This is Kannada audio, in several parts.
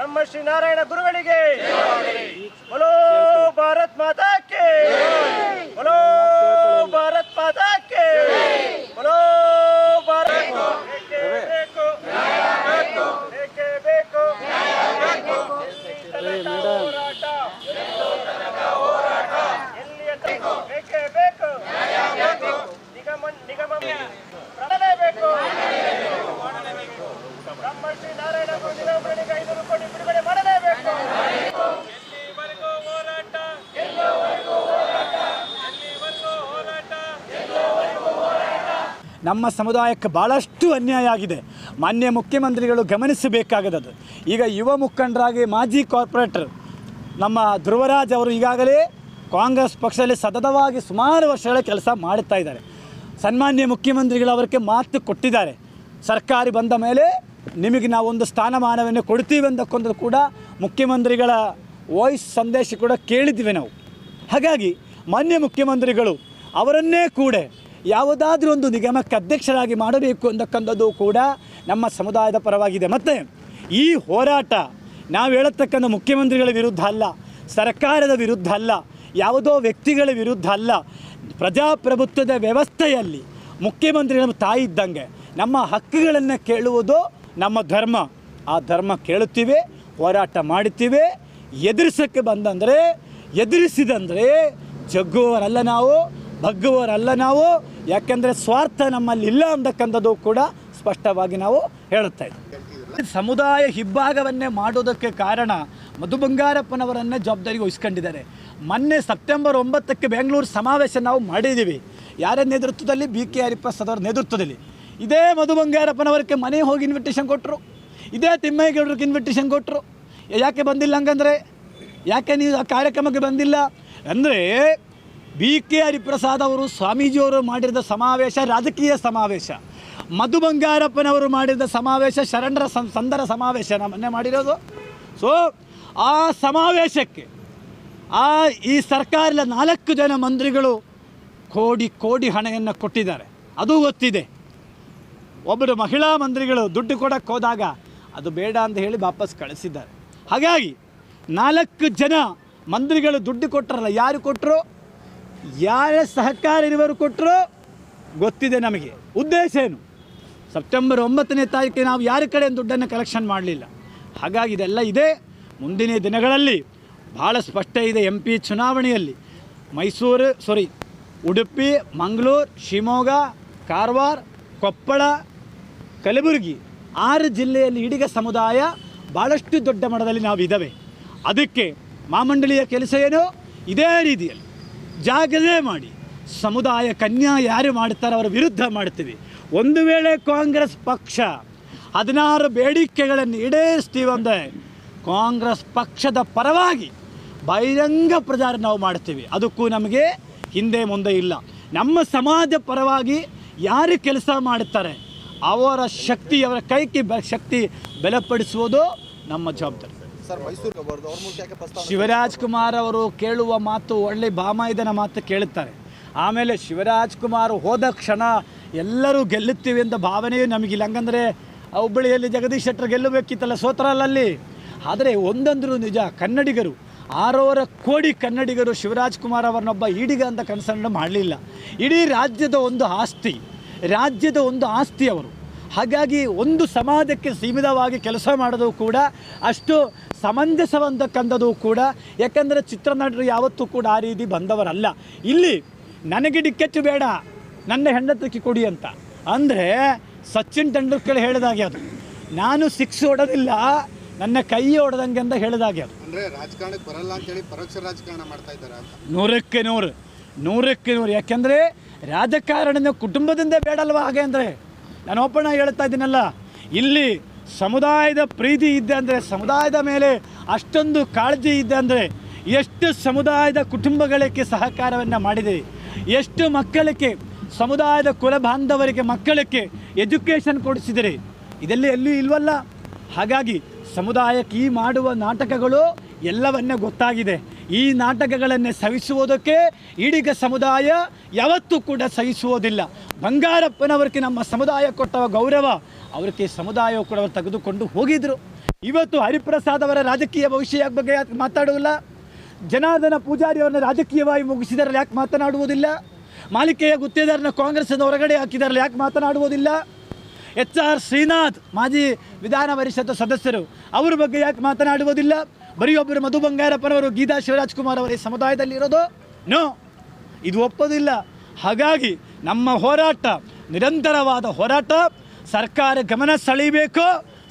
ಬ್ರಹ್ಮಶ್ರೀ ನಾರಾಯಣ ಗುರುಗಳಿಗೆ. ಭಾರತ್ ಮಾತಾ ಐನೂರು ಕೋಟಿ ಬಿಡುಗಡೆ ಮಾಡಲೇಬೇಕು. ಎಲ್ಲಿವರೆಗೂ ಹೋರಾಟ? ನಮ್ಮ ಸಮುದಾಯಕ್ಕೆ ಭಾಳಷ್ಟು ಅನ್ಯಾಯ ಆಗಿದೆ. ಮಾನ್ಯ ಮುಖ್ಯಮಂತ್ರಿಗಳು ಗಮನಿಸಬೇಕಾಗದದು. ಈಗ ಯುವ ಮುಖಂಡರಾಗಿ ಮಾಜಿ ಕಾರ್ಪೊರೇಟರ್ ನಮ್ಮ ಧ್ರುವರಾಜ್ ಅವರು ಈಗಾಗಲೇ ಕಾಂಗ್ರೆಸ್ ಪಕ್ಷದಲ್ಲಿ ಸತತವಾಗಿ ಸುಮಾರು ವರ್ಷಗಳ ಕೆಲಸ ಮಾಡುತ್ತಾ ಇದ್ದಾರೆ. ಸನ್ಮಾನ್ಯ ಮುಖ್ಯಮಂತ್ರಿಗಳು ಅವರಿಗೆ ಮಾತು ಕೊಟ್ಟಿದ್ದಾರೆ. ಸರ್ಕಾರಿ ಬಂದ ಮೇಲೆ ನಿಮಗೆ ನಾವು ಒಂದು ಸ್ಥಾನಮಾನವನ್ನು ಕೊಡ್ತೀವಿ ಅಂತಕ್ಕಂಥದ್ದು ಕೂಡ ಮುಖ್ಯಮಂತ್ರಿಗಳ ವಾಯ್ಸ್ ಸಂದೇಶ ಕೂಡ ಕೇಳಿದ್ವಿ ನಾವು. ಹಾಗಾಗಿ ಮಾನ್ಯ ಮುಖ್ಯಮಂತ್ರಿಗಳು, ಅವರನ್ನೇ ಕೂಡ ಯಾವುದಾದ್ರೂ ಒಂದು ನಿಗಮಕ್ಕೆ ಅಧ್ಯಕ್ಷರಾಗಿ ಮಾಡಬೇಕು ಅಂತಕ್ಕಂಥದ್ದು ಕೂಡ ನಮ್ಮ ಸಮುದಾಯದ ಪರವಾಗಿದೆ. ಮತ್ತು ಈ ಹೋರಾಟ ನಾವು ಹೇಳತಕ್ಕಂಥ ಮುಖ್ಯಮಂತ್ರಿಗಳ ವಿರುದ್ಧ ಅಲ್ಲ, ಸರ್ಕಾರದ ವಿರುದ್ಧ ಅಲ್ಲ, ಯಾವುದೋ ವ್ಯಕ್ತಿಗಳ ವಿರುದ್ಧ ಅಲ್ಲ, ಪ್ರಜಾಪ್ರಭುತ್ವದ ವ್ಯವಸ್ಥೆಯಲ್ಲಿ ಮುಖ್ಯಮಂತ್ರಿಗಳು ತಾಯಿ ಇದ್ದಂಗೆ ನಮ್ಮ ಹಕ್ಕುಗಳನ್ನು ಕೇಳುವುದು ನಮ್ಮ ಧರ್ಮ, ಆ ಧರ್ಮ ಕೇಳುತ್ತೀವಿ, ಹೋರಾಟ ಮಾಡುತ್ತೀವಿ. ಎದುರಿಸೋಕ್ಕೆ ಬಂದಂದರೆ, ಎದುರಿಸಿದಂದರೆ ಜಗ್ಗುವವರಲ್ಲ ನಾವು, ಬಗ್ಗುವವರಲ್ಲ ನಾವು. ಯಾಕೆಂದರೆ ಸ್ವಾರ್ಥ ನಮ್ಮಲ್ಲಿ ಇಲ್ಲ ಅಂತಕ್ಕಂಥದ್ದು ಕೂಡ ಸ್ಪಷ್ಟವಾಗಿ ನಾವು ಹೇಳುತ್ತಾ ಇದ್ದೀವಿ. ಸಮುದಾಯ ಹಿಬ್ಬಾಗವನ್ನೇ ಮಾಡೋದಕ್ಕೆ ಕಾರಣ ಮಧು ಬಂಗಾರಪ್ಪನವರನ್ನೇ ಜವಾಬ್ದಾರಿಗೆ ವಹಿಸ್ಕೊಂಡಿದ್ದಾರೆ. ಮೊನ್ನೆ ಸೆಪ್ಟೆಂಬರ್ ಒಂಬತ್ತಕ್ಕೆ ಬೆಂಗಳೂರು ಸಮಾವೇಶ ನಾವು ಮಾಡಿದ್ದೀವಿ. ಯಾರ ನೇತೃತ್ವದಲ್ಲಿ? ಬಿ ಕೆ ಹರಿಪ್ರಸಾದ್ ಅವರ ನೇತೃತ್ವದಲ್ಲಿ. ಇದೇ ಮಧು ಬಂಗಾರಪ್ಪನವರಿಗೆ ಮನೆ ಹೋಗಿ ಇನ್ವಿಟೇಷನ್ ಕೊಟ್ಟರು ಇದೇ ತಿಮ್ಮೇಗೌಡರಿಗೆ ಇನ್ವಿಟೇಷನ್ ಕೊಟ್ಟರು ಯಾಕೆ ಬಂದಿಲ್ಲ ಹಂಗಂದರೆ? ಯಾಕೆ ನೀವು ಆ ಕಾರ್ಯಕ್ರಮಕ್ಕೆ ಬಂದಿಲ್ಲ? ಅಂದರೆ ಬಿ ಕೆ ಹರಿಪ್ರಸಾದ್ ಅವರು ಸ್ವಾಮೀಜಿಯವರು ಮಾಡಿದ ಸಮಾವೇಶ, ರಾಜಕೀಯ ಸಮಾವೇಶ. ಮಧು ಬಂಗಾರಪ್ಪನವರು ಮಾಡಿದ ಸಮಾವೇಶ, ಶರಣರ ಸಂದರ ಸಮಾವೇಶ ನಾ ಮಾಡಿರೋದು. ಸೊ ಆ ಸಮಾವೇಶಕ್ಕೆ ಆ ಈ ಸರ್ಕಾರದ ನಾಲ್ಕು ಜನ ಮಂತ್ರಿಗಳು ಕೋಡಿ ಕೋಡಿ ಹಣವನ್ನು ಕೊಟ್ಟಿದ್ದಾರೆ. ಅದು ಗೊತ್ತಿದೆ. ಒಬ್ಬರು ಮಹಿಳಾ ಮಂತ್ರಿಗಳು ದುಡ್ಡು ಕೊಡಕ್ಕೆ ಹೋದಾಗ ಅದು ಬೇಡ ಅಂತ ಹೇಳಿ ವಾಪಸ್ ಕಳಿಸಿದ್ದಾರೆ. ಹಾಗಾಗಿ ನಾಲ್ಕು ಜನ ಮಂತ್ರಿಗಳು ದುಡ್ಡು ಕೊಟ್ಟರಲ್ಲ ಯಾರು ಕೊಟ್ಟರು ಯಾರ ಸಹಕಾರ ಇರುವರು ಕೊಟ್ಟರು ಗೊತ್ತಿದೆ ನಮಗೆ. ಉದ್ದೇಶ ಏನು? ಸೆಪ್ಟೆಂಬರ್ ಒಂಬತ್ತನೇ ತಾರೀಕಿಗೆ ನಾವು ಯಾರ ಕಡೆ ದುಡ್ಡನ್ನು ಕಲೆಕ್ಷನ್ ಮಾಡಲಿಲ್ಲ. ಹಾಗಾಗಿ ಇದೆಲ್ಲ ಇದೆ. ಮುಂದಿನ ದಿನಗಳಲ್ಲಿ ಭಾಳ ಸ್ಪಷ್ಟ ಇದೆ ಎಂ ಪಿ ಚುನಾವಣೆಯಲ್ಲಿ. ಮೈಸೂರು ಸಾರಿ ಉಡುಪಿ, ಮಂಗಳೂರು, ಶಿವಮೊಗ್ಗ, ಕಾರವಾರ, ಕೊಪ್ಪಳ ಕಲಬುರಗಿ, ಆರು ಜಿಲ್ಲೆಯಲ್ಲಿ ಇಡಿಗ ಸಮುದಾಯ ಭಾಳಷ್ಟು ದೊಡ್ಡ ಮಟ್ಟದಲ್ಲಿ ನಾವು ಇದ್ದಾವೆ ಅದಕ್ಕೆ ಮಾಮಂಡಳಿಯ ಕೆಲಸ ಏನೋ ಇದೇ ರೀತಿಯಲ್ಲಿ. ಜಾಗರೇ ಮಾಡಿ. ಸಮುದಾಯ ಕನ್ಯಾ ಯಾರು ಮಾಡ್ತಾರೋ ಅವರ ವಿರುದ್ಧ ಮಾಡ್ತೀವಿ. ಒಂದು ವೇಳೆ ಕಾಂಗ್ರೆಸ್ ಪಕ್ಷ ಹದಿನಾರು ಬೇಡಿಕೆಗಳನ್ನು ಈಡೇರಿಸ್ತೀವಿ ಅಂದರೆ ಕಾಂಗ್ರೆಸ್ ಪಕ್ಷದ ಪರವಾಗಿ ಬಹಿರಂಗ ಪ್ರಚಾರ ನಾವು ಮಾಡ್ತೀವಿ. ಅದಕ್ಕೂ ನಮಗೆ ಹಿಂದೆ ಮುಂದೆ ಇಲ್ಲ. ನಮ್ಮ ಸಮಾಜ ಪರವಾಗಿ ಯಾರು ಕೆಲಸ ಮಾಡುತ್ತಾರೆ ಅವರ ಶಕ್ತಿ ಅವರ ಕೈಕಿ ಶಕ್ತಿ ಬೆಲೆಪಡಿಸುವುದು ನಮ್ಮ ಜವಾಬ್ದಾರಿ. ಶಿವರಾಜ್ ಕುಮಾರ್ ಅವರು ಕೇಳುವ ಮಾತು ಒಳ್ಳೆ ಬಾಮಾಯಿದನ ಮಾತು ಕೇಳುತ್ತಾರೆ. ಆಮೇಲೆ ಶಿವರಾಜ್ ಕುಮಾರ್ ಹೋದ ಕ್ಷಣ ಎಲ್ಲರೂ ಗೆಲ್ಲುತ್ತೀವಿ ಎಂದ ಭಾವನೆಯೂ ನಮಗಿಲ್ಲ ಹಂಗಂದ್ರೆ ಹುಬ್ಬಳ್ಳಿಯಲ್ಲಿ ಜಗದೀಶ್ ಶೆಟ್ಟರ್ ಗೆಲ್ಲಬೇಕಿತ್ತಲ್ಲ ಸೋತರಲ್ಲಲ್ಲಿ ಆದರೆ ಒಂದೊಂದರು ನಿಜ ಕನ್ನಡಿಗರು ಆರೂವರೆ ಕೋಡಿ ಕನ್ನಡಿಗರು ಶಿವರಾಜ್ ಕುಮಾರ್ ಅವರನ್ನೊಬ್ಬ ಈಡಿಗ ಅಂತ ಕನ್ಸರ್ನ್ ಮಾಡಲಿಲ್ಲ. ಇಡೀ ರಾಜ್ಯದ ಒಂದು ಆಸ್ತಿ ರಾಜ್ಯದ ಒಂದು ಆಸ್ತಿ ಅವರು. ಹಾಗಾಗಿ ಒಂದು ಸಮಾಜಕ್ಕೆ ಸೀಮಿತವಾಗಿ ಕೆಲಸ ಮಾಡೋದು ಕೂಡ ಅಷ್ಟು ಸಮಂಜಸವಂತಕ್ಕಂಥದ್ದು ಕೂಡ. ಯಾಕಂದರೆ ಚಿತ್ರನಟರು ಯಾವತ್ತೂ ಕೂಡ ಆ ರೀತಿ ಬಂದವರಲ್ಲ. ಇಲ್ಲಿ ನನಗೆ ಡಿಕ್ಕೆಚ್ಚು ಬೇಡ ನನ್ನ ಹೆಂಡತಿಗೆ ಕೊಡಿ ಅಂತ. ಅಂದರೆ ಸಚಿನ್ ತೆಂಡೂಲ್ಕರ್ ಹೇಳಿದಾಗೆ ಅದು. ನಾನು ಸಿಕ್ಸ್ ಹೊಡೋದಿಲ್ಲ ನನ್ನ ಕೈ ಹೊಡೆದಂಗೆ ಅಂತ ಹೇಳಿದಾಗೆ ಅದು. ಅಂದರೆ ರಾಜಕಾರಣಕ್ಕೆ ಬರಲ್ಲ ಅಂತೇಳಿ ಪರೋಕ್ಷ ರಾಜಕಾರಣ ಮಾಡ್ತಾ ಇದ್ದಾರೆ ನೂರಕ್ಕೆ ನೂರು. ನೂರಕ್ಕೆ ನೂರು. ಯಾಕೆಂದರೆ ರಾಜಕಾರಣದ ಕುಟುಂಬದಿಂದ ಬೇಡಲ್ವಾ ಹಾಗೆ ಅಂದರೆ? ನಾನು ಒಪ್ಪಣ ಹೇಳ್ತಾ ಇದ್ದೀನಲ್ಲ, ಇಲ್ಲಿ ಸಮುದಾಯದ ಪ್ರೀತಿ ಇದ್ದೆ ಅಂದರೆ, ಸಮುದಾಯದ ಮೇಲೆ ಅಷ್ಟೊಂದು ಕಾಳಜಿ ಇದೆ ಅಂದರೆ, ಎಷ್ಟು ಸಮುದಾಯದ ಕುಟುಂಬಗಳಿಗೆ ಸಹಕಾರವನ್ನು ಮಾಡಿದೆ, ಎಷ್ಟು ಮಕ್ಕಳಿಗೆ, ಸಮುದಾಯದ ಕುಲ ಬಾಂಧವರಿಗೆ ಮಕ್ಕಳಿಗೆ ಎಜುಕೇಷನ್ ಕೊಡಿಸಿದರೆ. ಇದೆಲ್ಲ ಎಲ್ಲೂ ಇಲ್ವಲ್ಲ? ಹಾಗಾಗಿ ಸಮುದಾಯಕ್ಕೆ ಈ ಮಾಡುವ ನಾಟಕಗಳು ಎಲ್ಲವನ್ನೇ ಗೊತ್ತಾಗಿದೆ. ಈ ನಾಟಕಗಳನ್ನೇ ಸಹಿಸುವುದಕ್ಕೆ ಈಡಿಗ ಸಮುದಾಯ ಯಾವತ್ತೂ ಕೂಡ ಸಹಿಸುವುದಿಲ್ಲ. ಬಂಗಾರಪ್ಪನವರಿಗೆ ನಮ್ಮ ಸಮುದಾಯ ಕೊಟ್ಟ ಗೌರವ, ಅವರಿಗೆ ಸಮುದಾಯ ಕೂಡ ಅವರು ತೆಗೆದುಕೊಂಡು ಹೋಗಿದ್ರು. ಇವತ್ತು ಹರಿಪ್ರಸಾದ್ ಅವರ ರಾಜಕೀಯ ಭವಿಷ್ಯ ಬಗ್ಗೆ ಯಾಕೆ ಮಾತಾಡುವುದಿಲ್ಲ? ಜನಾರ್ದನ ಪೂಜಾರಿಯವರನ್ನ ರಾಜಕೀಯವಾಗಿ ಮುಗಿಸಿದಾರಲ್ಲ ಯಾಕೆ ಮಾತನಾಡುವುದಿಲ್ಲ? ಮಾಲಿಕೆಯ ಗುತ್ತೇದಾರನ ಕಾಂಗ್ರೆಸ್ನ ಹೊರಗಡೆ ಹಾಕಿದಾರಲ್ಲ ಯಾಕೆ ಮಾತನಾಡುವುದಿಲ್ಲ? ಎಚ್ ಆರ್ ಶ್ರೀನಾಥ್, ಮಾಜಿ ವಿಧಾನ ಪರಿಷತ್ ಸದಸ್ಯರು, ಅವರ ಬಗ್ಗೆ ಯಾಕೆ ಮಾತನಾಡುವುದಿಲ್ಲ? ಬರೀ ಒಬ್ಬರು ಮಧು ಬಂಗಾರಪ್ಪನವರು ಗೀತಾ ಶಿವರಾಜ್ ಕುಮಾರ್ ಅವರ ಸಮುದಾಯದಲ್ಲಿ ಇರೋದು? ನೋ, ಇದು ಒಪ್ಪೋದಿಲ್ಲ. ಹಾಗಾಗಿ ನಮ್ಮ ಹೋರಾಟ, ನಿರಂತರವಾದ ಹೋರಾಟ, ಸರ್ಕಾರ ಗಮನ ಸೆಳೀಬೇಕು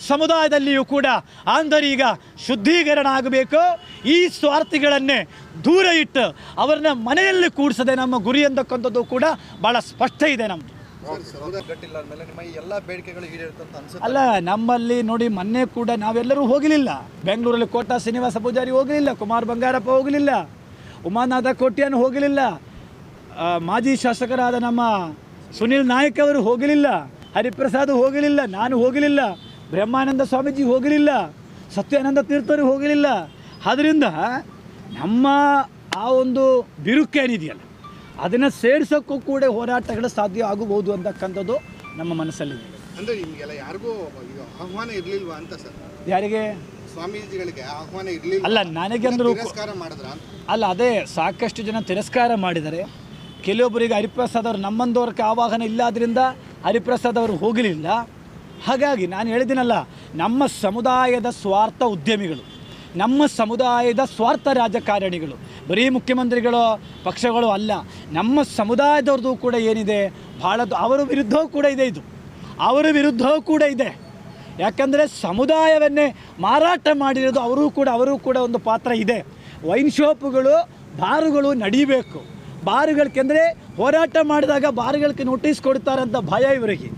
ಸಮುದಾಯದಲ್ಲಿಯೂ ಕೂಡ ಆಂಧರೀಗ ಶುದ್ಧೀಕರಣ ಆಗಬೇಕು. ಈ ಸ್ವಾರ್ಥಿಗಳನ್ನೇ ದೂರ ಇಟ್ಟು ಅವರನ್ನ ಮನೆಯಲ್ಲಿ ಕೂಡಿಸದೆ ನಮ್ಮ ಗುರಿ ಅಂತಕ್ಕಂಥದ್ದು ಕೂಡ ಭಾಳ ಸ್ಪಷ್ಟ ಇದೆ ನಮ್ಮದು ಅಲ್ಲ, ನಮ್ಮಲ್ಲಿ ನೋಡಿ ಮೊನ್ನೆ ಕೂಡ ನಾವೆಲ್ಲರೂ ಹೋಗಲಿಲ್ಲ. ಬೆಂಗಳೂರಲ್ಲಿ ಕೋಟಾ ಶ್ರೀನಿವಾಸ ಪೂಜಾರಿ ಹೋಗಲಿಲ್ಲ, ಕುಮಾರ್ ಬಂಗಾರಪ್ಪ ಹೋಗಲಿಲ್ಲ, ಉಮಾನಾಥ ಕೋಟ್ಯಾನ್ ಹೋಗಲಿಲ್ಲ ಮಾಜಿ ಶಾಸಕರಾದ ನಮ್ಮ ಸುನಿಲ್ ನಾಯಕ್ ಅವರು ಹೋಗಲಿಲ್ಲ, ಹರಿಪ್ರಸಾದ್ ಹೋಗಲಿಲ್ಲ, ನಾನು ಹೋಗಲಿಲ್ಲ, ಬ್ರಹ್ಮಾನಂದ ಸ್ವಾಮೀಜಿ ಹೋಗಲಿಲ್ಲ, ಸತ್ಯಾನಂದ ತೀರ್ಥರು ಹೋಗಲಿಲ್ಲ. ಆದ್ದರಿಂದ ನಮ್ಮ ಆ ಒಂದು ಬಿರುಕೇನಿದೆಯಲ್ಲ ಅದನ್ನು ಸೇರಿಸೋಕ್ಕೂ ಕೂಡ ಹೋರಾಟಗಳು ಸಾಧ್ಯ ಆಗಬಹುದು ಅಂತಕ್ಕಂಥದ್ದು ನಮ್ಮ ಮನಸ್ಸಲ್ಲಿದೆ. ಅಂದ್ರೆ ನಿಮಗೆಲ್ಲ ಯಾರಿಗೂ ಆಹ್ವಾನ ಇರಲಿಲ್ವಾ ಅಂತ ಸರ್? ಯಾರಿಗೆ? ಸ್ವಾಮೀಜಿಗಳಿಗೆ ಆಹ್ವಾನ ಇರಲಿಲ್ಲ ಅಲ್ಲ ನನಗೆಂದ್ರು ತಿರಸ್ಕಾರ ಮಾಡಿದ್ರ? ಅಲ್ಲ ಅದೇ ಸಾಕಷ್ಟು ಜನ ತಿರಸ್ಕಾರ ಮಾಡಿದ್ದಾರೆ ಕೆಲವೊಬ್ಬರಿಗೆ ಹರಿಪ್ರಸಾದ್ ಅವರು ನಮ್ಮಂದವ್ರಿಗೆ ಆವಾಹನ ಇಲ್ಲಾದ್ರಿಂದ ಹರಿಪ್ರಸಾದ್ ಅವರು ಹೋಗಲಿಲ್ಲ. ಹಾಗಾಗಿ ನಾನು ಹೇಳಿದ್ದೀನಲ್ಲ ನಮ್ಮ ಸಮುದಾಯದ ಸ್ವಾರ್ಥ ಉದ್ಯಮಿಗಳು. ನಮ್ಮ ಸಮುದಾಯದ ಸ್ವಾರ್ಥ ರಾಜಕಾರಣಿಗಳು, ಬರೀ ಮುಖ್ಯಮಂತ್ರಿಗಳು ಪಕ್ಷಗಳು ಅಲ್ಲ, ನಮ್ಮ ಸಮುದಾಯದವ್ರದ್ದು ಕೂಡ ಏನಿದೆ? ಭಾಳ ಅವರ ವಿರುದ್ಧವೂ ಕೂಡ ಇದೆ ಇದು. ಅವರ ವಿರುದ್ಧವೂ ಕೂಡ ಇದೆ. ಯಾಕಂದರೆ ಸಮುದಾಯವನ್ನೇ ಮಾರಾಟ ಮಾಡಿರೋದು ಅವರು ಕೂಡ ಅವರು ಕೂಡ ಒಂದು ಪಾತ್ರ ಇದೆ. ವೈನ್ ಶಾಪ್ಗಳು, ಬಾರುಗಳು ನಡೀಬೇಕು. ಬಾರುಗಳಕ್ಕೆಂದರೆ ಹೋರಾಟ ಮಾಡಿದಾಗ ಬಾರುಗಳಿಗೆ ನೋಟಿಸ್ ಕೊಡ್ತಾರಂತ ಭಯ ಇವರಿಗೆ.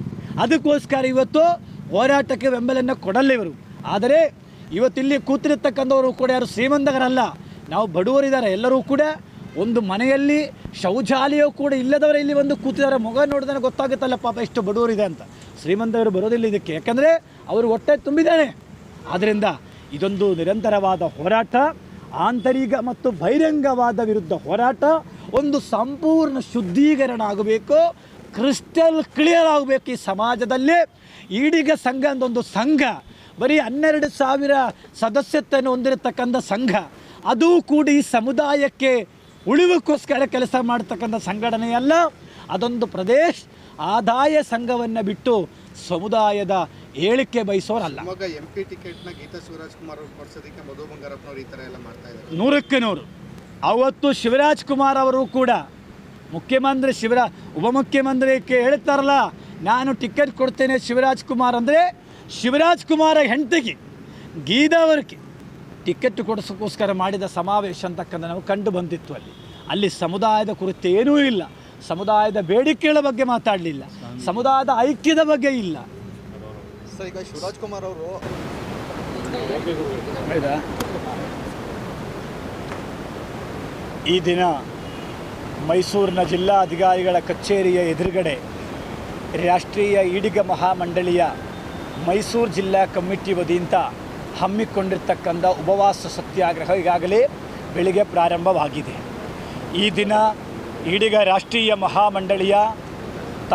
ಅದಕ್ಕೋಸ್ಕರ ಇವತ್ತು ಹೋರಾಟಕ್ಕೆ ಬೆಂಬಲನ್ನು ಕೊಡಲ್ಲ ಇವರು. ಆದರೆ ಇವತ್ತಿಲ್ಲಿ ಕೂತಿರ್ತಕ್ಕಂಥವರು ಕೂಡ ಯಾರು ಶ್ರೀಮಂತಗರಲ್ಲ ನಾವು ಬಡವರಿದ್ದಾರೆ, ಎಲ್ಲರೂ ಕೂಡ ಒಂದು ಮನೆಯಲ್ಲಿ ಶೌಚಾಲಯ ಕೂಡ ಇಲ್ಲದವರ ಇಲ್ಲಿ ಬಂದು ಕೂತಿದ್ದಾರೆ. ಮೊಗ ನೋಡಿದ್ರೆ ಗೊತ್ತಾಗುತ್ತಲ್ಲ, ಪಾಪ ಎಷ್ಟು ಬಡವರಿದೆ ಅಂತ. ಶ್ರೀಮಂತವರು ಬರೋದಿಲ್ಲ ಇದಕ್ಕೆ. ಯಾಕಂದರೆ ಅವರು ಹೊಟ್ಟೆ ತುಂಬಿದ್ದಾನೆ. ಆದ್ದರಿಂದ ಇದೊಂದು ನಿರಂತರವಾದ ಹೋರಾಟ, ಆಂತರಿಕ ಮತ್ತು ಬಹಿರಂಗವಾದ ವಿರುದ್ಧ ಹೋರಾಟ, ಒಂದು ಸಂಪೂರ್ಣ ಶುದ್ಧೀಕರಣ ಆಗಬೇಕು. ಕ್ರಿಸ್ಟಲ್ ಕ್ಲಿಯರ್ ಆಗಬೇಕು ಈ ಸಮಾಜದಲ್ಲಿ. ಈಡಿಗ ಸಂಘ ಅಂದೊಂದು ಸಂಘ. ಬರೀ ಹನ್ನೆರಡು ಸಾವಿರ ಸದಸ್ಯತ್ವನ್ನು ಹೊಂದಿರತಕ್ಕಂಥ ಸಂಘ ಅದು ಕೂಡ ಈ ಸಮುದಾಯಕ್ಕೆ ಉಳಿವಕ್ಕೋಸ್ಕರ ಕೆಲಸ ಮಾಡ್ತಕ್ಕಂಥ ಸಂಘಟನೆಯಲ್ಲ ಅದೊಂದು ಪ್ರದೇಶ ಆದಾಯ ಸಂಘವನ್ನು ಬಿಟ್ಟು ಸಮುದಾಯದ ಹೇಳಿಕೆ ಬಯಸೋರಲ್ಲ. ಎಂ ಪಿ ಟಿಕೆಟ್ನ ಗೀತಾ ಶಿವರಾಜ್ ಕುಮಾರ್ ಅವರು ಕೊಡ್ಸೋದಕ್ಕೆ ಮಧು ಬಂಗಾರಪ್ಪನವರು ಈ ಥರ ಎಲ್ಲ ಮಾಡ್ತಾ ಇದ್ದಾರೆ. ನೂರಕ್ಕೆ ನೂರು. ಅವತ್ತು ಶಿವರಾಜ್ ಕುಮಾರ್ ಅವರು ಕೂಡ ಮುಖ್ಯಮಂತ್ರಿ ಶಿವರಾ ಉಪಮುಖ್ಯಮಂತ್ರಿ ಹೇಳ್ತಾರಲ್ಲ ನಾನು ಟಿಕೆಟ್ ಕೊಡ್ತೇನೆ ಶಿವರಾಜ್ ಕುಮಾರ್ ಅಂದರೆ ಶಿವರಾಜ್ ಕುಮಾರ ಹೆಂಡತಿಗೆ ಗೀದಾವರಿಗೆ ಟಿಕೆಟ್ ಕೊಡಿಸೋಕ್ಕೋಸ್ಕರ ಮಾಡಿದ ಸಮಾವೇಶ ಅಂತಕ್ಕಂಥ ನಾವು ಕಂಡು ಬಂದಿತ್ತು ಅಲ್ಲಿ. ಅಲ್ಲಿ ಸಮುದಾಯದ ಕುರಿತು ಏನೂ ಇಲ್ಲ. ಸಮುದಾಯದ ಬೇಡಿಕೆಗಳ ಬಗ್ಗೆ ಮಾತಾಡಲಿಲ್ಲ. ಸಮುದಾಯದ ಐಕ್ಯದ ಬಗ್ಗೆ ಇಲ್ಲ. ಸರ್ ಈಗ ಶಿವರಾಜ್ ಕುಮಾರ್ ಅವರು ಈ ದಿನ ಮೈಸೂರಿನ ಜಿಲ್ಲಾಧಿಕಾರಿಗಳ ಕಚೇರಿಯ ಎದುರುಗಡೆ ರಾಷ್ಟ್ರೀಯ ಈಡಿಗ ಮಹಾಮಂಡಳಿಯ ಮೈಸೂರು ಜಿಲ್ಲಾ ಕಮಿಟಿ ವತಿಯಿಂದ ಹಮ್ಮಿಕೊಂಡಿರ್ತಕ್ಕಂಥ ಉಪವಾಸ ಸತ್ಯಾಗ್ರಹ ಈಗಾಗಲೇ ಬೆಳಿಗ್ಗೆ ಪ್ರಾರಂಭವಾಗಿದೆ. ಈ ದಿನ ಈಡಿಗ ರಾಷ್ಟ್ರೀಯ ಮಹಾಮಂಡಳಿಯ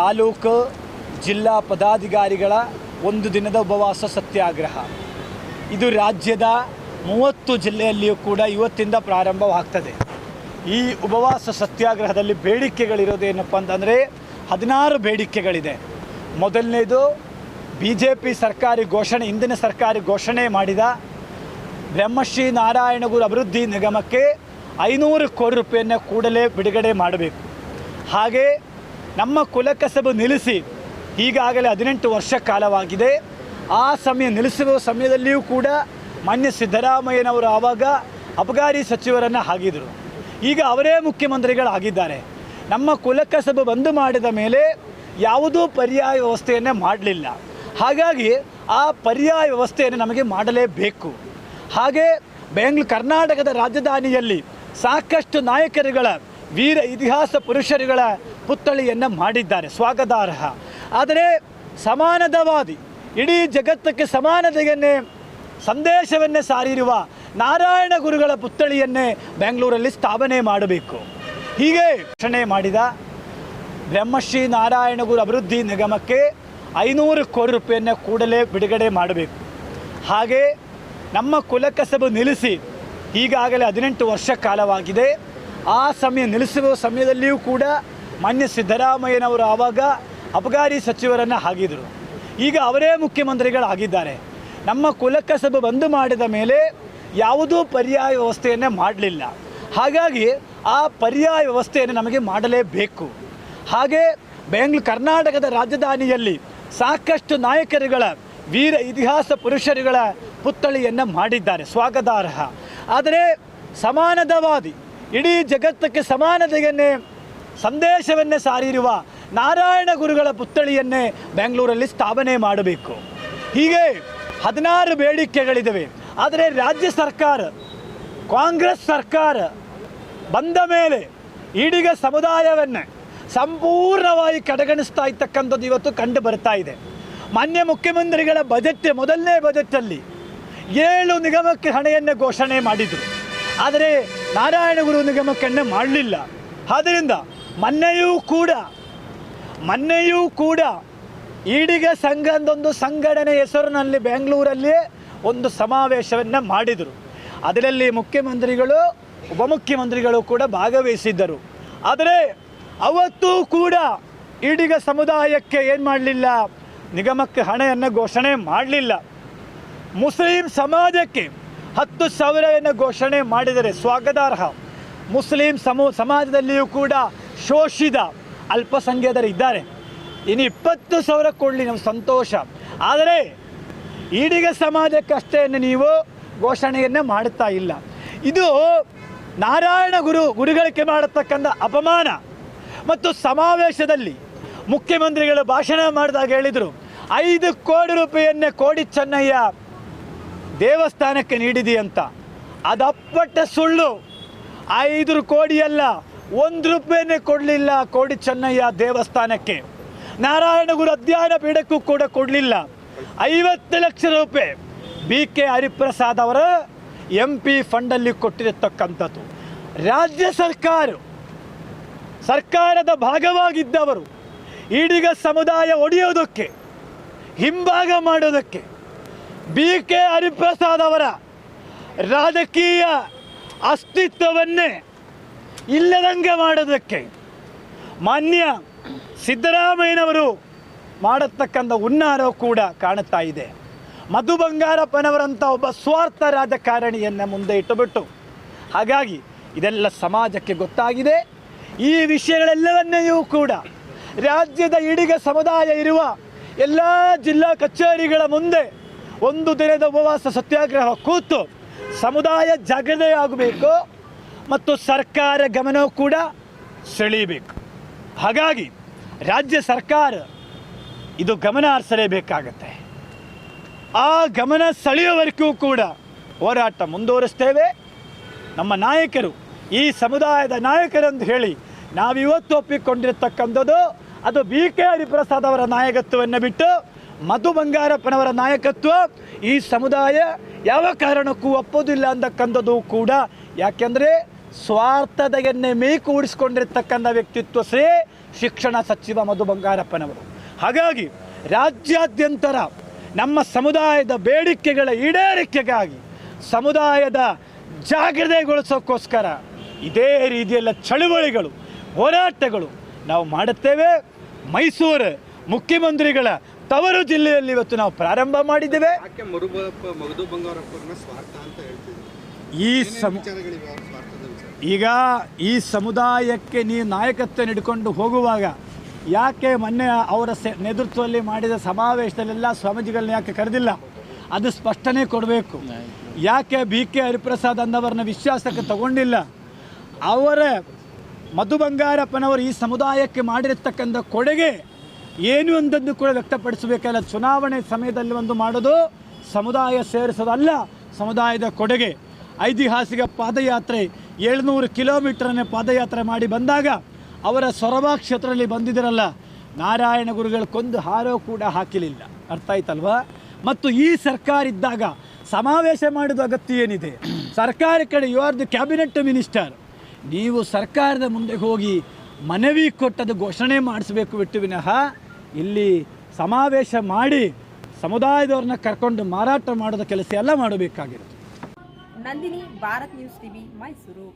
ತಾಲೂಕು ಜಿಲ್ಲಾ ಪದಾಧಿಕಾರಿಗಳ ಒಂದು ದಿನದ ಉಪವಾಸ ಸತ್ಯಾಗ್ರಹ. ಇದು ರಾಜ್ಯದ ಮೂವತ್ತು ಜಿಲ್ಲೆಯಲ್ಲಿಯೂ ಕೂಡ ಇವತ್ತಿಂದ ಪ್ರಾರಂಭವಾಗ್ತದೆ. ಈ ಉಪವಾಸ ಸತ್ಯಾಗ್ರಹದಲ್ಲಿ ಬೇಡಿಕೆಗಳಿರೋದೇನಪ್ಪ ಅಂತಂದರೆ ಹದಿನಾರು ಬೇಡಿಕೆಗಳಿದೆ. ಮೊದಲನೇದು ಬಿ ಜೆ ಪಿ ಸರ್ಕಾರಿ ಘೋಷಣೆ, ಹಿಂದಿನ ಸರ್ಕಾರಿ ಘೋಷಣೆ ಮಾಡಿದ ಬ್ರಹ್ಮಶ್ರೀ ನಾರಾಯಣಗುರು ಅಭಿವೃದ್ಧಿ ನಿಗಮಕ್ಕೆ ಐನೂರು ಕೋಟಿ ರೂಪಾಯಿಯನ್ನು ಕೂಡಲೇ ಬಿಡುಗಡೆ ಮಾಡಬೇಕು. ಹಾಗೆ ನಮ್ಮ ಕುಲಕಸಬು ನಿಲ್ಲಿಸಿ, ಈಗಾಗಲೇ ಹದಿನೆಂಟು ವರ್ಷ ಕಾಲವಾಗಿದೆ. ಆ ಸಮಯ ನಿಲ್ಲಿಸುವ ಸಮಯದಲ್ಲಿಯೂ ಕೂಡ ಮಾನ್ಯ ಸಿದ್ದರಾಮಯ್ಯನವರು ಆವಾಗ ಅಬಕಾರಿ ಸಚಿವರನ್ನು ಆಗಿದ್ದರು. ಈಗ ಅವರೇ ಮುಖ್ಯಮಂತ್ರಿಗಳಾಗಿದ್ದಾರೆ ನಮ್ಮ ಕುಲಕಸಬು ಬಂದು ಮಾಡಿದ ಮೇಲೆ ಯಾವುದೂ ಪರ್ಯಾಯ ವ್ಯವಸ್ಥೆಯನ್ನೇ ಮಾಡಲಿಲ್ಲ. ಹಾಗಾಗಿ ಆ ಪರ್ಯಾಯ ವ್ಯವಸ್ಥೆಯನ್ನು ನಮಗೆ ಮಾಡಲೇಬೇಕು. ಹಾಗೆ ಬೆಂಗಳೂರು ಕರ್ನಾಟಕದ ರಾಜಧಾನಿಯಲ್ಲಿ ಸಾಕಷ್ಟು ನಾಯಕರುಗಳ, ವೀರ ಇತಿಹಾಸ ಪುರುಷರುಗಳ ಪುತ್ಥಳಿಯನ್ನು ಮಾಡಿದ್ದಾರೆ. ಸ್ವಾಗತಾರ್ಹ. ಆದರೆ ಸಮಾನತಾವಾದಿ, ಇಡೀ ಜಗತ್ತಕ್ಕೆ ಸಮಾನತೆಯನ್ನೇ, ಸಂದೇಶವನ್ನೇ ಸಾರಿರುವ ನಾರಾಯಣ ಗುರುಗಳ ಪುತ್ಥಳಿಯನ್ನೇ ಬೆಂಗಳೂರಲ್ಲಿ ಸ್ಥಾಪನೆ ಮಾಡಬೇಕು. ಹೀಗೆ ಘೋಷಣೆ ಮಾಡಿದ ಬ್ರಹ್ಮಶ್ರೀ ನಾರಾಯಣ ಗುರು ಅಭಿವೃದ್ಧಿ ನಿಗಮಕ್ಕೆ ಐನೂರು ಕೋಟಿ ರೂಪಾಯಿಯನ್ನು ಕೂಡಲೇ ಬಿಡುಗಡೆ ಮಾಡಬೇಕು. ಹಾಗೆ ನಮ್ಮ ಕುಲಕಸಬು ನಿಲ್ಲಿಸಿ ಈಗಾಗಲೇ ಹದಿನೆಂಟು ವರ್ಷ ಕಾಲವಾಗಿದೆ. ಆ ಸಮಯ ನಿಲ್ಲಿಸುವ ಸಮಯದಲ್ಲಿಯೂ ಕೂಡ ಮಾನ್ಯ ಸಿದ್ದರಾಮಯ್ಯನವರು ಆವಾಗ ಅಬಕಾರಿ ಸಚಿವರನ್ನು ಆಗಿದ್ದರು ಈಗ ಅವರೇ ಮುಖ್ಯಮಂತ್ರಿಗಳಾಗಿದ್ದಾರೆ. ನಮ್ಮ ಕುಲಕಸಬು ಬಂದು ಮಾಡಿದ ಮೇಲೆ ಯಾವುದೂ ಪರ್ಯಾಯ ವ್ಯವಸ್ಥೆಯನ್ನೇ ಮಾಡಲಿಲ್ಲ. ಹಾಗಾಗಿ ಆ ಪರ್ಯಾಯ ವ್ಯವಸ್ಥೆಯನ್ನು ನಮಗೆ ಮಾಡಲೇಬೇಕು. ಹಾಗೆ ಬೆಂಗಳೂರು, ಕರ್ನಾಟಕದ ರಾಜಧಾನಿಯಲ್ಲಿ ಸಾಕಷ್ಟು ನಾಯಕರುಗಳ ವೀರ ಇತಿಹಾಸ ಪುರುಷರುಗಳ ಪುತ್ಥಳಿಯನ್ನು ಮಾಡಿದ್ದಾರೆ, ಸ್ವಾಗತಾರ್ಹ. ಆದರೆ ಸಮಾನದವಾದಿ ಇಡೀ ಜಗತ್ತಕ್ಕೆ ಸಮಾನತೆಯನ್ನೇ, ಸಂದೇಶವನ್ನೇ ಸಾರಿರುವ ನಾರಾಯಣ ಗುರುಗಳ ಪುತ್ಥಳಿಯನ್ನೇ ಬೆಂಗಳೂರಲ್ಲಿ ಸ್ಥಾಪನೆ ಮಾಡಬೇಕು. ಹೀಗೆ ಹದಿನಾರು ಬೇಡಿಕೆಗಳಿದ್ದಾವೆ ಆದರೆ ರಾಜ್ಯ ಸರ್ಕಾರ, ಕಾಂಗ್ರೆಸ್ ಸರ್ಕಾರ ಬಂದ ಮೇಲೆ ಈಡಿಗ ಸಮುದಾಯವನ್ನು ಸಂಪೂರ್ಣವಾಗಿ ಕಡೆಗಣಿಸ್ತಾ ಇರ್ತಕ್ಕಂಥದ್ದು ಇವತ್ತು ಕಂಡು ಬರ್ತಾ ಇದೆ. ಮಾನ್ಯ ಮುಖ್ಯಮಂತ್ರಿಗಳ ಬಜೆಟ್ ಮೊದಲನೇ ಬಜೆಟಲ್ಲಿ ಏಳು ನಿಗಮಕ್ಕೆ ಹಣೆಯನ್ನು ಘೋಷಣೆ ಮಾಡಿದರು. ಆದರೆ ನಾರಾಯಣಗುರು ನಿಗಮಕ್ಕನ್ನೇ ಮಾಡಲಿಲ್ಲ. ಆದ್ದರಿಂದ ಮೊನ್ನೆಯೂ ಕೂಡ ಮೊನ್ನೆಯೂ ಕೂಡ ಈಡಿಗ ಸಂಘ ಒಂದೊಂದು ಸಂಘಟನೆ ಹೆಸರಿನಲ್ಲಿ ಬೆಂಗಳೂರಲ್ಲಿಯೇ ಒಂದು ಸಮಾವೇಶವನ್ನು ಮಾಡಿದರು. ಅದರಲ್ಲಿ ಮುಖ್ಯಮಂತ್ರಿಗಳು, ಉಪಮುಖ್ಯಮಂತ್ರಿಗಳು ಕೂಡ ಭಾಗವಹಿಸಿದ್ದರು. ಆದರೆ ಅವತ್ತೂ ಕೂಡ ಈಡಿಗ ಸಮುದಾಯಕ್ಕೆ ಏನು ಮಾಡಲಿಲ್ಲ? ನಿಗಮಕ್ಕೆ ಹಣವನ್ನು ಘೋಷಣೆ ಮಾಡಲಿಲ್ಲ. ಮುಸ್ಲಿಂ ಸಮಾಜಕ್ಕೆ ಹತ್ತು ಸಾವಿರವನ್ನು ಘೋಷಣೆ ಮಾಡಿದರೆ ಸ್ವಾಗತಾರ್ಹ. ಮುಸ್ಲಿಂ ಸಮೂ, ಸಮಾಜದಲ್ಲಿಯೂ ಕೂಡ ಶೋಷಿತ ಅಲ್ಪಸಂಖ್ಯಾತರು ಇದ್ದಾರೆ. ಇನ್ನು ಇಪ್ಪತ್ತು ಸಾವಿರ ಕೊಡಲಿ ನಾವು ಸಂತೋಷ. ಆದರೆ ಈಡಿಗ ಸಮಾಜಕ್ಕೆ ಅಷ್ಟೇ ನೀವು ಘೋಷಣೆಯನ್ನು ಮಾಡುತ್ತಾ ಇಲ್ಲ. ಇದು ನಾರಾಯಣ ಗುರು, ಗುರುಗಳಿಗೆ ಮಾಡತಕ್ಕಂಥ ಅಪಮಾನ. ಮತ್ತು ಸಮಾವೇಶದಲ್ಲಿ ಮುಖ್ಯಮಂತ್ರಿಗಳು ಭಾಷಣ ಮಾಡಿದಾಗ ಹೇಳಿದರು, ಐದು ಕೋಟಿ ರೂಪಾಯಿಯನ್ನೇ ಕೋಡಿ ಚೆನ್ನಯ್ಯ ದೇವಸ್ಥಾನಕ್ಕೆ ನೀಡಿದೆ ಅಂತ. ಅದಪ್ಪಟ್ಟ ಸುಳ್ಳು. ಐದು ಕೋಡಿಯಲ್ಲ ಒಂದು ರೂಪಾಯಿಯನ್ನೇ ಕೊಡಲಿಲ್ಲ ಕೋಡಿ ಚೆನ್ನಯ್ಯ ದೇವಸ್ಥಾನಕ್ಕೆ. ನಾರಾಯಣಗುರು ಅಧ್ಯಯನ ಪೀಠಕ್ಕೂ ಕೂಡ ಕೊಡಲಿಲ್ಲ. ಐವತ್ತು ಲಕ್ಷ ರೂಪಾಯಿ ಬಿ ಕೆ ಹರಿಪ್ರಸಾದ್ ಅವರ ಎಂ ಪಿ ಫಂಡಲ್ಲಿ ಕೊಟ್ಟಿರತಕ್ಕಂಥದ್ದು. ರಾಜ್ಯ ಸರ್ಕಾರ ಸರ್ಕಾರದ ಭಾಗವಾಗಿದ್ದವರು, ಈಡಿಗ ಸಮುದಾಯ ಒಡೆಯೋದಕ್ಕೆ, ಹಿಂಭಾಗ ಮಾಡೋದಕ್ಕೆ ಬಿ ಕೆ ಹರಿಪ್ರಸಾದ್ ಅವರ ರಾಜಕೀಯ ಅಸ್ತಿತ್ವವನ್ನೇ ಇಲ್ಲದಂಗೆ ಮಾಡೋದಕ್ಕೆ ಮಾನ್ಯ ಸಿದ್ದರಾಮಯ್ಯನವರು ಮಾಡತಕ್ಕಂಥ ಹುನ್ನಾರ ಕೂಡ ಕಾಣುತ್ತಾ ಇದೆ. ಮಧು ಬಂಗಾರಪ್ಪನವರಂಥ ಒಬ್ಬ ಸ್ವಾರ್ಥ ರಾಜಕಾರಣಿಯನ್ನು ಮುಂದೆ ಇಟ್ಟುಬಿಟ್ಟು, ಹಾಗಾಗಿ ಇದೆಲ್ಲ ಸಮಾಜಕ್ಕೆ ಗೊತ್ತಾಗಿದೆ. ಈ ವಿಷಯಗಳೆಲ್ಲವನ್ನೆಯೂ ಕೂಡ ರಾಜ್ಯದ ಇಡಿಗ ಸಮುದಾಯ ಇರುವ ಎಲ್ಲ ಜಿಲ್ಲಾ ಕಚೇರಿಗಳ ಮುಂದೆ ಒಂದು ದಿನದ ಉಪವಾಸ ಸತ್ಯಾಗ್ರಹ ಕೂತು ಸಮುದಾಯ ಜಾಗೃತಿ ಆಗಬೇಕು ಮತ್ತು ಸರ್ಕಾರ ಗಮನವೂ ಕೂಡ ಸೆಳೀಬೇಕು ಹಾಗಾಗಿ ರಾಜ್ಯ ಸರ್ಕಾರ ಇದು ಗಮನ ಹರಿಸಲೇಬೇಕಾಗತ್ತೆ. ಆ ಗಮನ ಸೆಳೆಯುವವರೆಗೂ ಕೂಡ ಹೋರಾಟ ಮುಂದುವರಿಸ್ತೇವೆ. ನಮ್ಮ ನಾಯಕರು ಈ ಸಮುದಾಯದ ನಾಯಕರೆಂದು ಹೇಳಿ ನಾವಿವತ್ತು ಒಪ್ಪಿಕೊಂಡಿರತಕ್ಕಂಥದ್ದು ಅದು ಬಿ ಕೆ ಹರಿಪ್ರಸಾದ್ ಅವರ ನಾಯಕತ್ವವನ್ನು ಬಿಟ್ಟು ಮಧು ಬಂಗಾರಪ್ಪನವರ ನಾಯಕತ್ವ ಈ ಸಮುದಾಯ ಯಾವ ಕಾರಣಕ್ಕೂ ಒಪ್ಪೋದಿಲ್ಲ ಅಂತಕ್ಕಂಥದ್ದು ಕೂಡ. ಯಾಕೆಂದರೆ ಸ್ವಾರ್ಥದೆಯನ್ನೇ ಮೇಕೂಡಿಸ್ಕೊಂಡಿರ್ತಕ್ಕಂಥ ವ್ಯಕ್ತಿತ್ವ ಶ್ರೀ ಶಿಕ್ಷಣ ಸಚಿವ ಮಧು ಬಂಗಾರಪ್ಪನವರು. ಹಾಗಾಗಿ ರಾಜ್ಯಾದ್ಯಂತರ ನಮ್ಮ ಸಮುದಾಯದ ಬೇಡಿಕೆಗಳ ಈಡೇರಿಕೆಗಾಗಿ, ಸಮುದಾಯದ ಜಾಗೃತೆಗೊಳಿಸೋಕ್ಕೋಸ್ಕರ ಇದೇ ರೀತಿಯಲ್ಲ ಚಳುವಳಿಗಳು ಹೋರಾಟಗಳು ನಾವು ಮಾಡುತ್ತೇವೆ. ಮೈಸೂರು ಮುಖ್ಯಮಂತ್ರಿಗಳ ತವರು ಜಿಲ್ಲೆಯಲ್ಲಿ ಇವತ್ತು ನಾವು ಪ್ರಾರಂಭ ಮಾಡಿದ್ದೇವೆ. ಯಾಕೆ ಮರುಬಪ್ಪ ಮಗದು ಬಂಗಾರಪ್ಪನ ಸ್ವಾರ್ಥ ಅಂತ ಹೇಳ್ತಿದ್ರು? ಈ ಸಮ ಈಗ ಈ ಸಮುದಾಯಕ್ಕೆ ನೀವು ನಾಯಕತ್ವ ನೀಡಿಕೊಂಡು ಹೋಗುವಾಗ ಯಾಕೆ ಮೊನ್ನೆ ಅವರ ಸೆ ನೇತೃತ್ವದಲ್ಲಿ ಮಾಡಿದ ಸಮಾವೇಶದಲ್ಲೆಲ್ಲ ಸ್ವಾಮೀಜಿಗಳನ್ನ ಯಾಕೆ ಕರೆದಿಲ್ಲ? ಅದು ಸ್ಪಷ್ಟನೆ ಕೊಡಬೇಕು. ಯಾಕೆ ಬಿ ಕೆ ಹರಿಪ್ರಸಾದ್ ಅಂದವರನ್ನ ವಿಶ್ವಾಸಕ್ಕೆ ತಗೊಂಡಿಲ್ಲ? ಅವರ ಮಧು ಬಂಗಾರಪ್ಪನವರು ಈ ಸಮುದಾಯಕ್ಕೆ ಮಾಡಿರತಕ್ಕಂಥ ಕೊಡುಗೆ ಏನು ಅಂದದ್ದು ಕೂಡ ವ್ಯಕ್ತಪಡಿಸಬೇಕಲ್ಲ. ಚುನಾವಣೆ ಸಮಯದಲ್ಲಿ ಒಂದು ಮಾಡೋದು ಸಮುದಾಯ ಸೇರಿಸೋದಲ್ಲ, ಸಮುದಾಯದ ಕೊಡುಗೆ. ಐತಿಹಾಸಿಕ ಪಾದಯಾತ್ರೆ ಏಳ್ನೂರು ಕಿಲೋಮೀಟ್ರನ್ನೇ ಪಾದಯಾತ್ರೆ ಮಾಡಿ ಬಂದಾಗ ಅವರ ಸೊರಬ ಕ್ಷೇತ್ರದಲ್ಲಿ ಬಂದಿದ್ದರಲ್ಲ. ನಾರಾಯಣ ಗುರುಗಳ ಕೊಂದು ಹಾರೋ ಕೂಡ ಹಾಕಿಲಿಲ್ಲ. ಅರ್ಥ ಆಯ್ತಲ್ವಾ? ಮತ್ತು ಈ ಸರ್ಕಾರ ಇದ್ದಾಗ ಸಮಾವೇಶ ಮಾಡಿದ ಅಗತ್ಯ ಏನಿದೆ? ಸರ್ಕಾರ ಕಡೆ you are the cabinet minister. ನೀವು ಸರ್ಕಾರದ ಮುಂದೆ ಹೋಗಿ ಮನವಿ ಕೊಟ್ಟದ್ದು ಘೋಷಣೆ ಮಾಡಿಸಬೇಕು ಬಿಟ್ಟು ವಿನಃ ಇಲ್ಲಿ ಸಮಾವೇಶ ಮಾಡಿ ಸಮುದಾಯದವ್ರನ್ನ ಕರ್ಕೊಂಡು ಮಾರಾಟ ಮಾಡೋದ ಕೆಲಸ ಎಲ್ಲ ಮಾಡಬೇಕಾಗಿರುತ್ತೆ. Nandini, Bharat news TV, Mysuru.